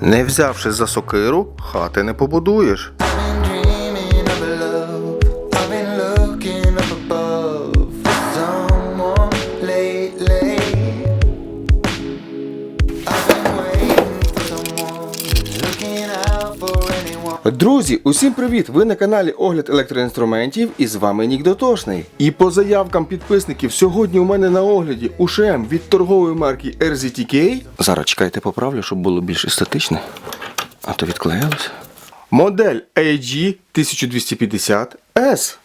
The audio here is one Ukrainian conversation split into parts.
Не взявши за сокиру, хати не побудуєш. Друзі, усім привіт! Ви на каналі Огляд електроінструментів і з вами Нік Дотошний. І по заявкам підписників сьогодні у мене на огляді УШМ від торгової марки RZTK. Зараз чекайте, поправлю, щоб було більш естетичне. А то відклеїлось. Модель AG1250S.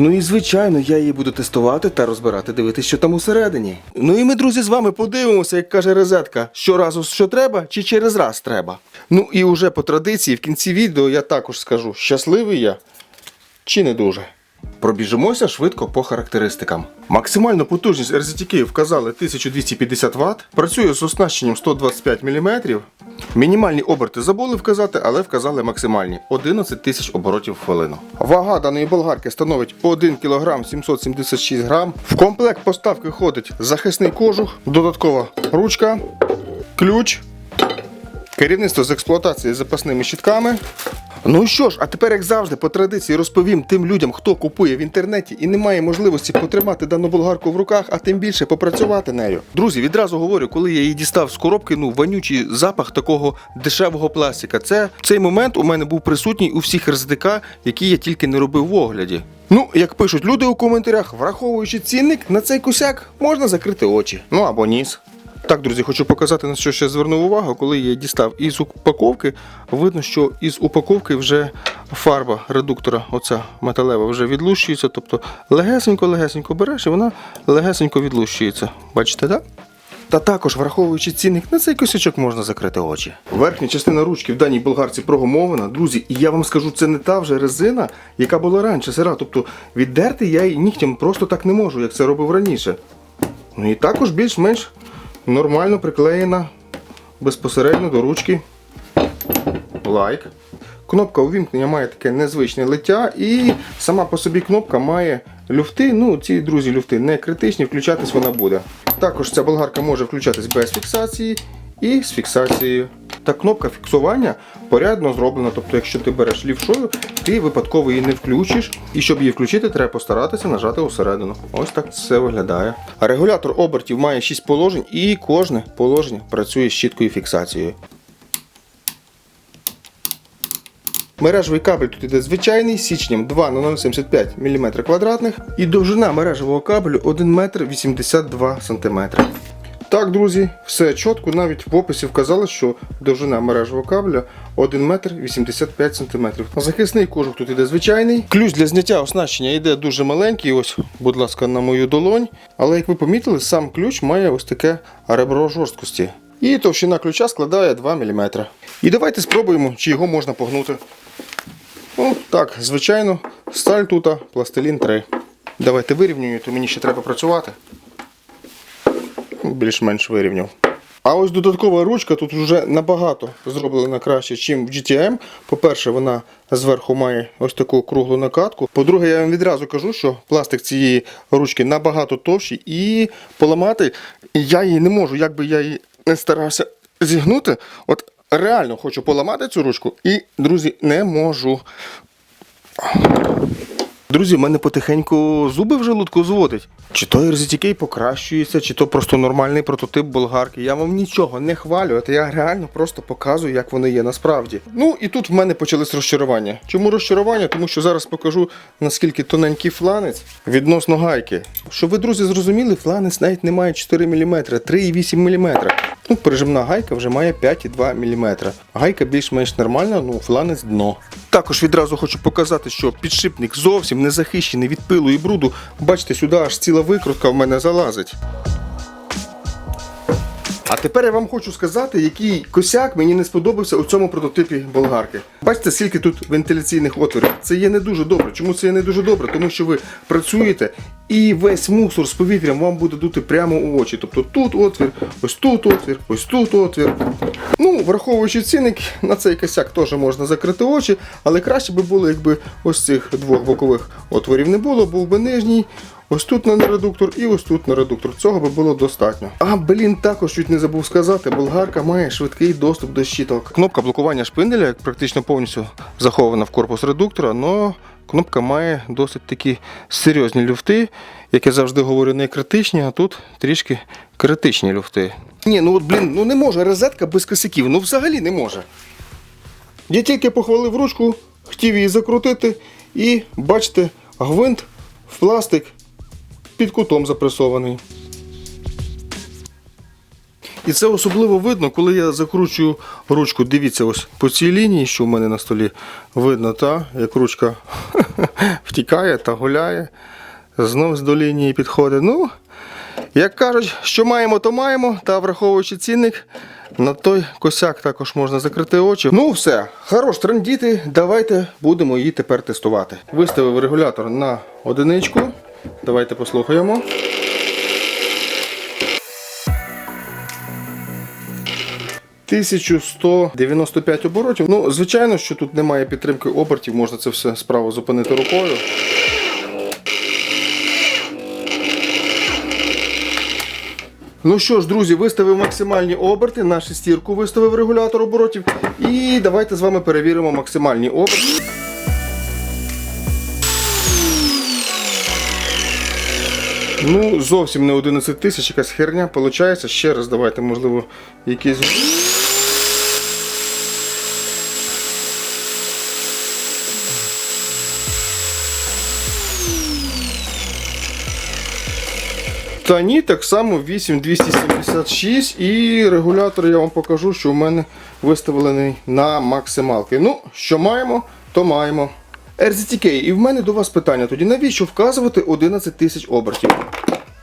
Ну і звичайно, я її буду тестувати та розбирати, дивитися, що там усередині. Ну і ми, друзі, з вами подивимося, як каже розетка, щоразу що треба, чи через раз треба. Ну і уже по традиції в кінці відео я також скажу, щасливий я чи не дуже. Пробіжимося швидко по характеристикам. Максимальну потужність RZTK вказали 1250 Вт, працює з оснащенням 125 мм. Мінімальні оберти забули вказати, але вказали максимальні 11 тисяч оборотів в хвилину. Вага даної болгарки становить 1 кг 776 г. В комплект поставки входить захисний кожух, додаткова ручка, ключ, керівництво з експлуатації з запасними щитками. Ну що ж, а тепер, як завжди, по традиції розповім тим людям, хто купує в інтернеті і не має можливості потримати дану болгарку в руках, а тим більше попрацювати нею. Друзі, відразу говорю, коли я її дістав з коробки, ну вонючий запах такого дешевого пластика. Це цей момент у мене був присутній у всіх РЗДК, які я тільки не робив в огляді. Ну, як пишуть люди у коментарях, враховуючи цінник, на цей косяк можна закрити очі. Ну або ніс. Так, друзі, хочу показати на що ще звернув увагу. Коли я її дістав із упаковки, видно, що із упаковки вже фарба редуктора, оця металева, вже відлущується. Тобто легесенько-легесенько береш і вона легесенько відлущується. Бачите, так? Та також, враховуючи цінник, на цей косячок можна закрити очі. Верхня частина ручки в даній болгарці прогумована. Друзі, і я вам скажу, це не та вже резина, яка була раніше сира. Тобто віддерти я її нігтям просто так не можу, як це робив раніше. Ну і також більш-менш нормально приклеєна безпосередньо до ручки. Лайк. Кнопка увімкнення має таке незвичне лиття, і сама по собі кнопка має люфти. Ну, ці друзі, люфти не критичні, включатись вона буде. Також ця болгарка може включатись без фіксації і з фіксацією. Та кнопка фіксування порядно зроблена. Тобто, якщо ти береш лівшою, ти випадково її не включиш. І щоб її включити, треба постаратися нажати усередину. Ось так це виглядає. А регулятор обертів має 6 положень, і кожне положення працює з чіткою фіксацією. Мережевий кабель тут іде звичайний з січнем 2 на 0,75 мм квадратних і довжина мережевого кабелю 1 метр 82 см. Так, друзі, все чітко, навіть в описі вказали, що довжина мережевого кабеля 1 метр 85 см. Захисний кожух тут іде звичайний. Ключ для зняття оснащення йде дуже маленький, ось, будь ласка, на мою долонь. Але як ви помітили, сам ключ має ось таке ребро жорсткості. І товщина ключа складає 2 мм. І давайте спробуємо, чи його можна погнути. Ну, так, звичайно, сталь тут, пластилін 3. Давайте вирівнюю, то мені ще треба працювати. Більш-менш вирівняв. А ось додаткова ручка тут вже набагато зроблена краще, ніж в GTM. По-перше, вона зверху має ось таку круглу накатку. По-друге, я вам відразу кажу, що пластик цієї ручки набагато товщий і поламати я її не можу, як би я її не старався зігнути. От реально хочу поламати цю ручку і, друзі, не можу. Друзі, в мене потихеньку зуби в желудку зводить. Чи то RZTK покращується, чи то просто нормальний прототип болгарки. Я вам нічого не хвалю, от я реально просто показую, як вони є насправді. Ну і тут в мене почались розчарування. Чому розчарування? Тому що зараз покажу наскільки тоненький фланець відносно гайки. Щоб ви, друзі, зрозуміли, фланець навіть не має 4 мм, 3,8 мм. Ну, прижимна гайка вже має 5,2 мм. Гайка більш-менш нормальна, ну фланець дно. Також відразу хочу показати, що підшипник зовсім не захищений від пилу і бруду. Бачите, сюди аж ціла викрутка в мене залазить. А тепер я вам хочу сказати, який косяк мені не сподобався у цьому прототипі болгарки. Бачите, скільки тут вентиляційних отворів. Це є не дуже добре. Чому це є не дуже добре? Тому що ви працюєте і весь мусор з повітрям вам буде дути прямо у очі. Тобто тут отвір, ось тут отвір, ось тут отвір. Ну, враховуючи цінник, на цей косяк теж можна закрити очі, але краще би було, якби ось цих двох бокових отворів не було, був би нижній. Ось тут на редуктор і ось тут на редуктор. Цього би було достатньо. А, блін, також чуть не забув сказати, болгарка має швидкий доступ до щиток. Кнопка блокування шпинделя практично повністю захована в корпус редуктора, але кнопка має досить такі серйозні люфти, як я завжди говорю, не критичні, а тут трішки критичні люфти. Ні, ну от блін, ну не може розетка без косяків, ну взагалі не може. Я тільки похвалив ручку, хотів її закрутити, і бачите, гвинт в пластик під кутом запресований. І це особливо видно, коли я закручую ручку. Дивіться, ось по цій лінії, що в мене на столі, видно, та, як ручка втікає та гуляє. Знов до лінії підходить. Ну, як кажуть, що маємо, то маємо. Та враховуючи цінник, на той косяк також можна закрити очі. Ну, все, хорош трендіти. Давайте будемо її тепер тестувати. Виставив регулятор на одиничку. Давайте послухаємо. «1195 оборотів. Ну, звичайно, що тут немає підтримки обертів, можна це все справа зупинити рукою. Ну що ж, друзі, виставив максимальні оберти, на шестірку виставив регулятор оборотів. І давайте з вами перевіримо максимальні оберти. Ну, зовсім не 11 тисяч, якась херня. Получається, ще раз давайте, можливо, якісь. Та так само 8276 і регулятор я вам покажу, що в мене виставлений на максималки. Ну, що маємо, то маємо. RZTK, і в мене до вас питання тоді, навіщо вказувати 11 тисяч обертів?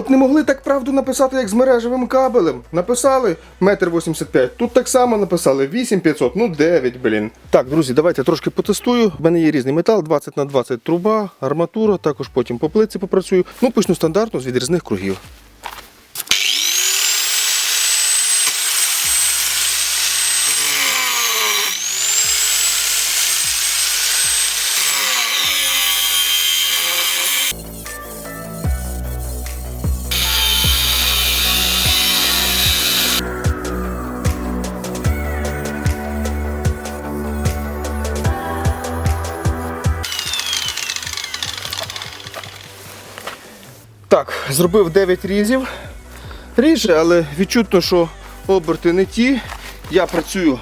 От не могли так правду написати, як з мережевим кабелем. Написали 1,85 м. Тут так само написали 8500, ну 9, блін. Так, друзі, давайте трошки потестую. В мене є різний метал, 20 на 20 труба, арматура, також потім по плитці попрацюю. Ну, почну стандартно з відрізних кругів. Так, зробив 9 різів. Ріже, але відчутно, що оберти не ті. Я працюю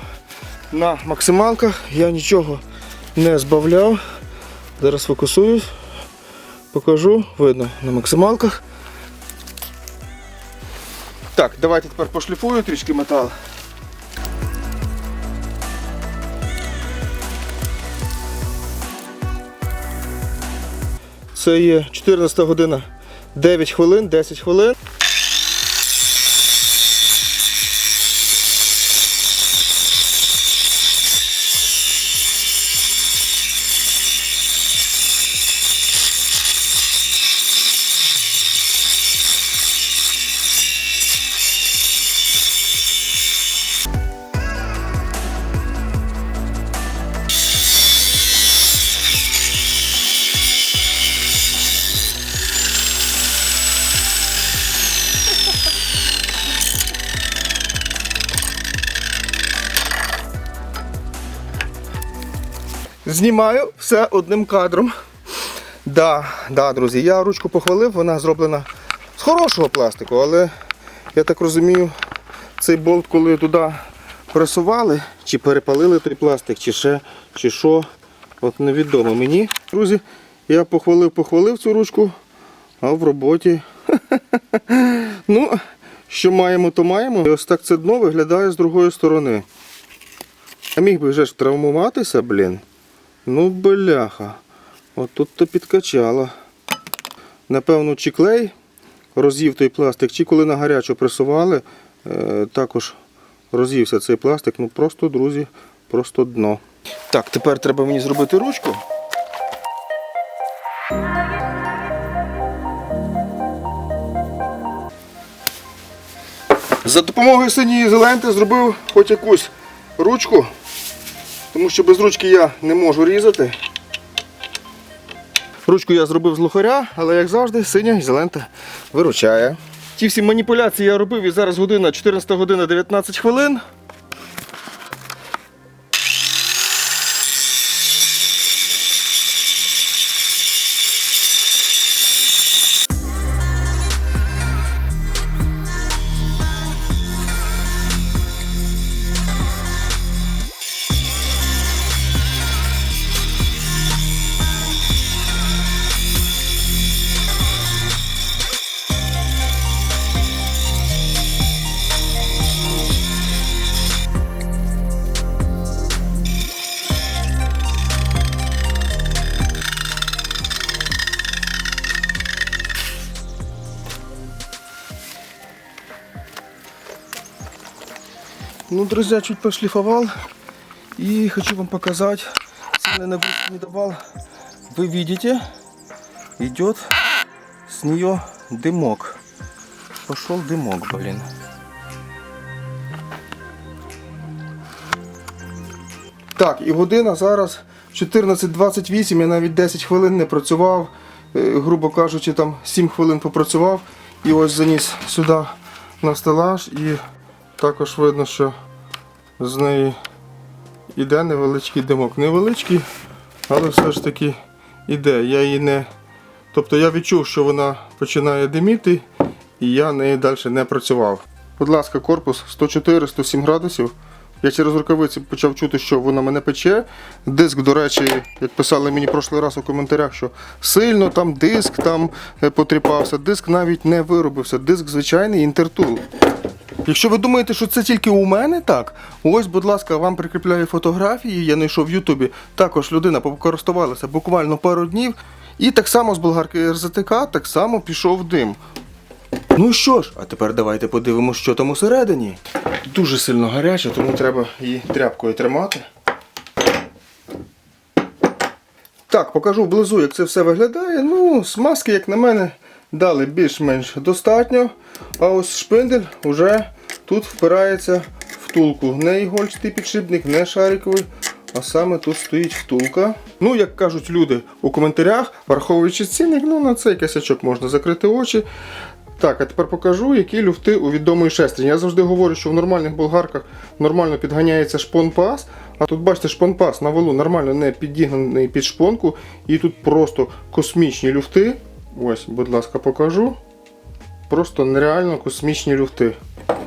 на максималках, я нічого не збавляв. Зараз фокусуюсь, покажу, видно на максималках. Так, давайте тепер пошліфую трішки метал. Це є 14 година 9 хвилин, 10 хвилин. Знімаю все одним кадром. Да, да, друзі, я ручку похвалив, вона зроблена з хорошого пластику, але я так розумію, цей болт, коли туди пресували, чи перепалили той пластик, чи ще, чи що, от невідомо мені. Друзі, я похвалив, похвалив цю ручку, а в роботі. Ну, що маємо, то маємо. І ось так це дно виглядає з другої сторони. А міг би вже ж травмуватися, блін. Ну, бляха. От тут то підкачало. Напевно, чи клей роз'їв той пластик, чи коли на гарячу пресували, е, також роз'ївся цей пластик. Ну просто, друзі, просто дно. Так, тепер треба мені зробити ручку. За допомогою синьої ізоленти зробив хоч якусь ручку, тому що без ручки я не можу різати. Ручку я зробив з лухаря, але як завжди, синя ізолента виручає. Ті всі маніпуляції я робив і зараз година 14 година 19 хвилин. Ну, друзья, чуть пошлифовал. И хочу вам показать. Сильно нагрузки не давал. Вы видите, идет с нее дымок. Пошел дымок, блин. Так, і година зараз 14.28, я навіть 10 хвилин не працював, Е, грубо кажучи, там 7 хвилин попрацював і ось заніс сюди на стелаж і також видно, що з неї йде невеличкий димок. Невеличкий, але все ж таки йде. Я її не. Тобто я відчув, що вона починає диміти, і я нею далі не працював. Будь ласка, корпус 104-107 градусів. Я через рукавиці почав чути, що вона мене пече. Диск, до речі, як писали мені прошлий раз у коментарях, що сильно там диск там е, потріпався. Диск навіть не виробився. Диск звичайний інтертул. Якщо ви думаєте, що це тільки у мене так, ось, будь ласка, вам прикріпляю фотографії. Я знайшов в Ютубі. Також людина покористувалася буквально пару днів. І так само з болгарки РЗТК так само пішов дим. Ну що ж, а тепер давайте подивимося, що там усередині. Дуже сильно гаряче, тому треба її тряпкою тримати. Так, покажу вблизу, як це все виглядає. Ну, смазки, як на мене, дали більш-менш достатньо. А ось шпиндель вже тут впирається втулку. Не ігольчатий підшипник, не шариковий, а саме тут стоїть втулка. Ну, як кажуть люди у коментарях, враховуючи цінник, ну на цей косячок можна закрити очі. Так, а тепер покажу, які люфти у відомої шестерні. Я завжди говорю, що в нормальних болгарках нормально підганяється шпон-пас. А тут бачите, шпон-пас на валу нормально не підігнаний під шпонку. І тут просто космічні люфти. Ось, будь ласка, покажу. Просто нереально космічні люфти.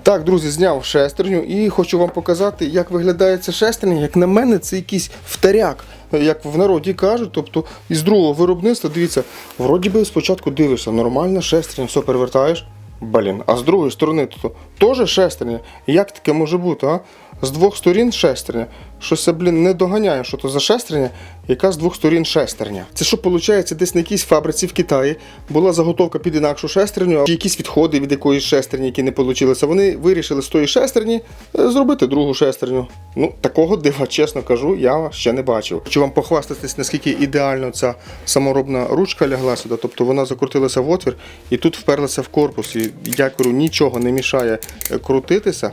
Так, друзі, зняв шестерню і хочу вам показати, як виглядає ця шестерня. Як на мене, це якийсь втаряк, як в народі кажуть. Тобто із другого виробництва, дивіться, вроді би спочатку дивишся, нормальна шестерня, все перевертаєш. Блін, а з другої сторони то теж шестерня. Як таке може бути, а? З двох сторін шестерня. Щось я, блін, не доганяю, що то за шестерня, яка з двох сторін шестерня. Це що виходить, десь на якійсь фабриці в Китаї була заготовка під інакшу шестерню, чи якісь відходи від якоїсь шестерні, які не вийшли. Вони вирішили з тої шестерні е, зробити другу шестерню. Ну, такого дива, чесно кажу, я ще не бачив. Хочу вам похвастатись, наскільки ідеально ця саморобна ручка лягла сюди. Тобто вона закрутилася в отвір і тут вперлася в корпус. І я кажу, нічого не мішає е, крутитися.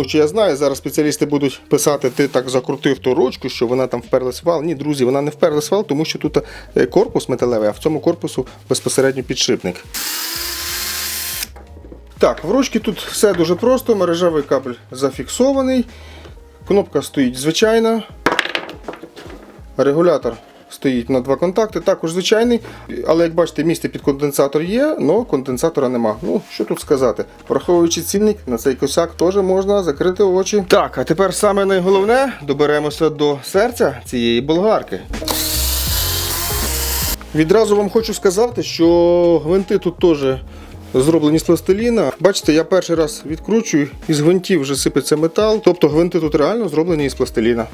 Що я знаю, зараз спеціалісти будуть писати, ти так закрутив ту ручку, що вона там вперлась в вал. Ні, друзі, вона не вперлась в вал, тому що тут е, корпус металевий, а в цьому корпусу безпосередньо підшипник. Так, в ручці тут все дуже просто, мережевий кабель зафіксований, кнопка стоїть звичайна, регулятор стоїть на два контакти, також звичайний, але як бачите, місце під конденсатор є, але конденсатора нема. Ну, що тут сказати? Враховуючи цінник, на цей косяк теж можна закрити очі. Так, а тепер саме найголовне доберемося до серця цієї болгарки. Відразу вам хочу сказати, що гвинти тут теж зроблені з пластиліна. Бачите, я перший раз відкручую, із гвинтів вже сипеться метал. Тобто гвинти тут реально зроблені із пластиліна.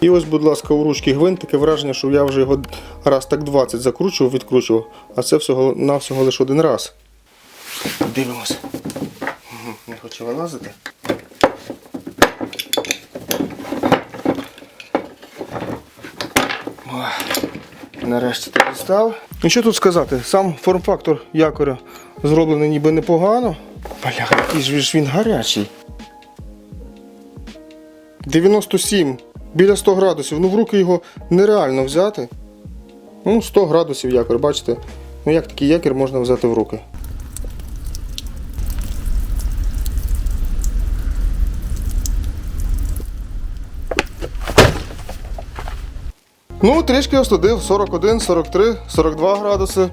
І ось, будь ласка, у ручки гвинт, таке враження, що я вже його раз так 20 закручував, відкручував, а це всього навсього лише один раз. Дивимося. Не хоче вилазити. Нарешті ти дістав. Ну що тут сказати? Сам форм-фактор якоря зроблений ніби непогано. Бля, який ж він гарячий. 97, біля 100 градусів. Ну в руки його нереально взяти. Ну, 100 градусів якір, бачите? Ну як такий якір можна взяти в руки? Ну, трішки остудив 41, 43, 42 градуси.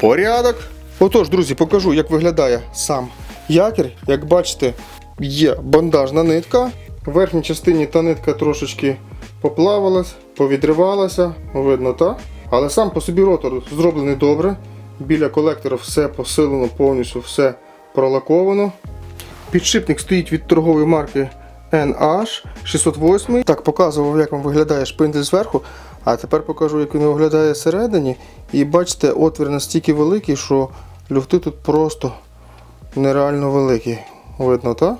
Порядок. Отож, друзі, покажу, як виглядає сам якір. Як бачите, є бандажна нитка. В верхній частині та нитка трошечки поплавалась, повідривалася, видно, так? Але сам по собі ротор зроблений добре. Біля колектора все посилено, повністю все пролаковано. Підшипник стоїть від торгової марки NH 608. Так, показував, як вам виглядає шпиндель зверху. А тепер покажу, як він виглядає всередині. І бачите, отвір настільки великий, що люфти тут просто нереально великі. Видно, так?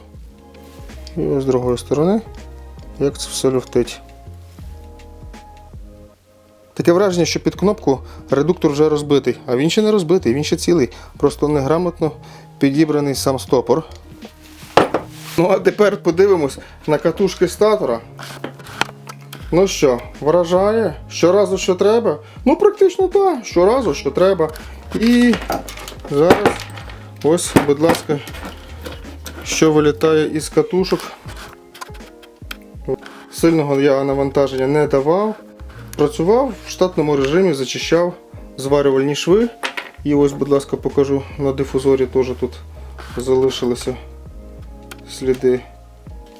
І ось з другої сторони, як це все люфтить. Таке враження, що під кнопку редуктор вже розбитий, а він ще не розбитий, він ще цілий. Просто неграмотно підібраний сам стопор. Ну а тепер подивимось на катушки статора. Ну що, вражає? Щоразу що треба? Ну, практично так, щоразу що треба. І зараз ось, будь ласка, що вилітає із катушок. Сильного я навантаження не давав. Працював в штатному режимі, зачищав зварювальні шви. І ось, будь ласка, покажу на дифузорі теж тут залишилися сліди.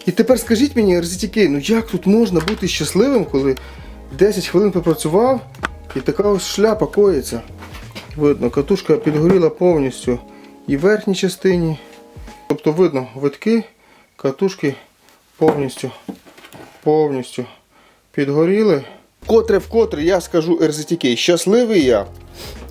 І тепер скажіть мені, RZTK, ну як тут можна бути щасливим, коли 10 хвилин попрацював і така ось шляпа коїться. Видно, катушка підгоріла повністю і в верхній частині. Тобто видно витки, катушки повністю, повністю підгоріли. Котре вкотре я скажу RZTK, щасливий я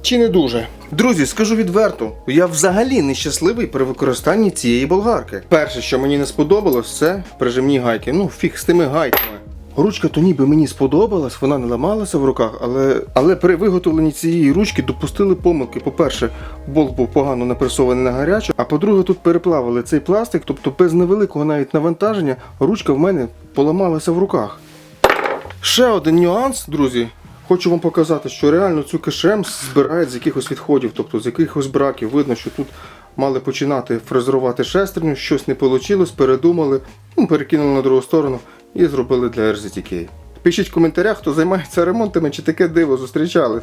чи не дуже? Друзі, скажу відверто, я взагалі не щасливий при використанні цієї болгарки. Перше, що мені не сподобалось, це прижимні гайки. Ну, фіг з тими гайками. Ручка то ніби мені сподобалась, вона не ламалася в руках, але, але при виготовленні цієї ручки допустили помилки. По-перше, болт був погано напресований на гарячу, а по-друге, тут переплавили цей пластик, тобто без невеликого навіть навантаження ручка в мене поламалася в руках. Ще один нюанс, друзі. Хочу вам показати, що реально цю кишем збирають з якихось відходів, тобто з якихось браків. Видно, що тут мали починати фрезерувати шестерню, щось не вийшло, передумали, ну, перекинули на другу сторону і зробили для RZTK. Пишіть в коментарях, хто займається ремонтами, чи таке диво зустрічали.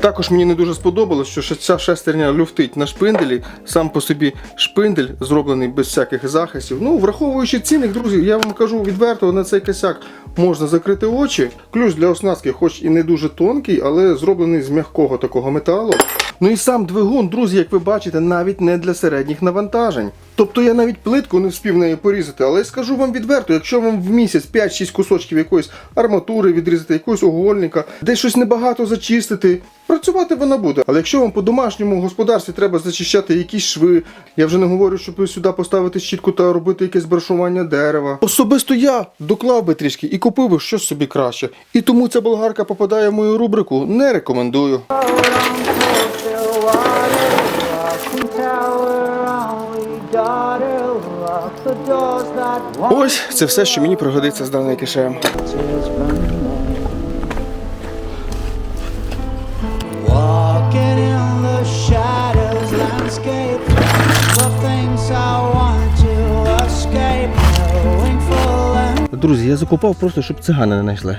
Також мені не дуже сподобалось, що ця шестерня люфтить на шпинделі. Сам по собі шпиндель зроблений без всяких захистів. Ну, враховуючи цінник, друзі, я вам кажу відверто, на цей косяк можна закрити очі. Ключ для оснастки, хоч і не дуже тонкий, але зроблений з м'якого такого металу. Ну і сам двигун, друзі, як ви бачите, навіть не для середніх навантажень. Тобто я навіть плитку не вспів нею порізати, але скажу вам відверто, якщо вам в місяць 5-6 кусочків якоїсь арматури відрізати, якогось угольника, десь щось небагато зачистити, працювати вона буде. Але якщо вам по домашньому господарстві треба зачищати якісь шви, я вже не говорю, щоб сюди поставити щітку та робити якесь брашування дерева. Особисто я доклав би трішки і купив би щось собі краще. І тому ця болгарка попадає в мою рубрику. Не рекомендую. Ось це все, що мені пригодиться з даної and Друзі, я закупав просто, щоб цигани не знайшли.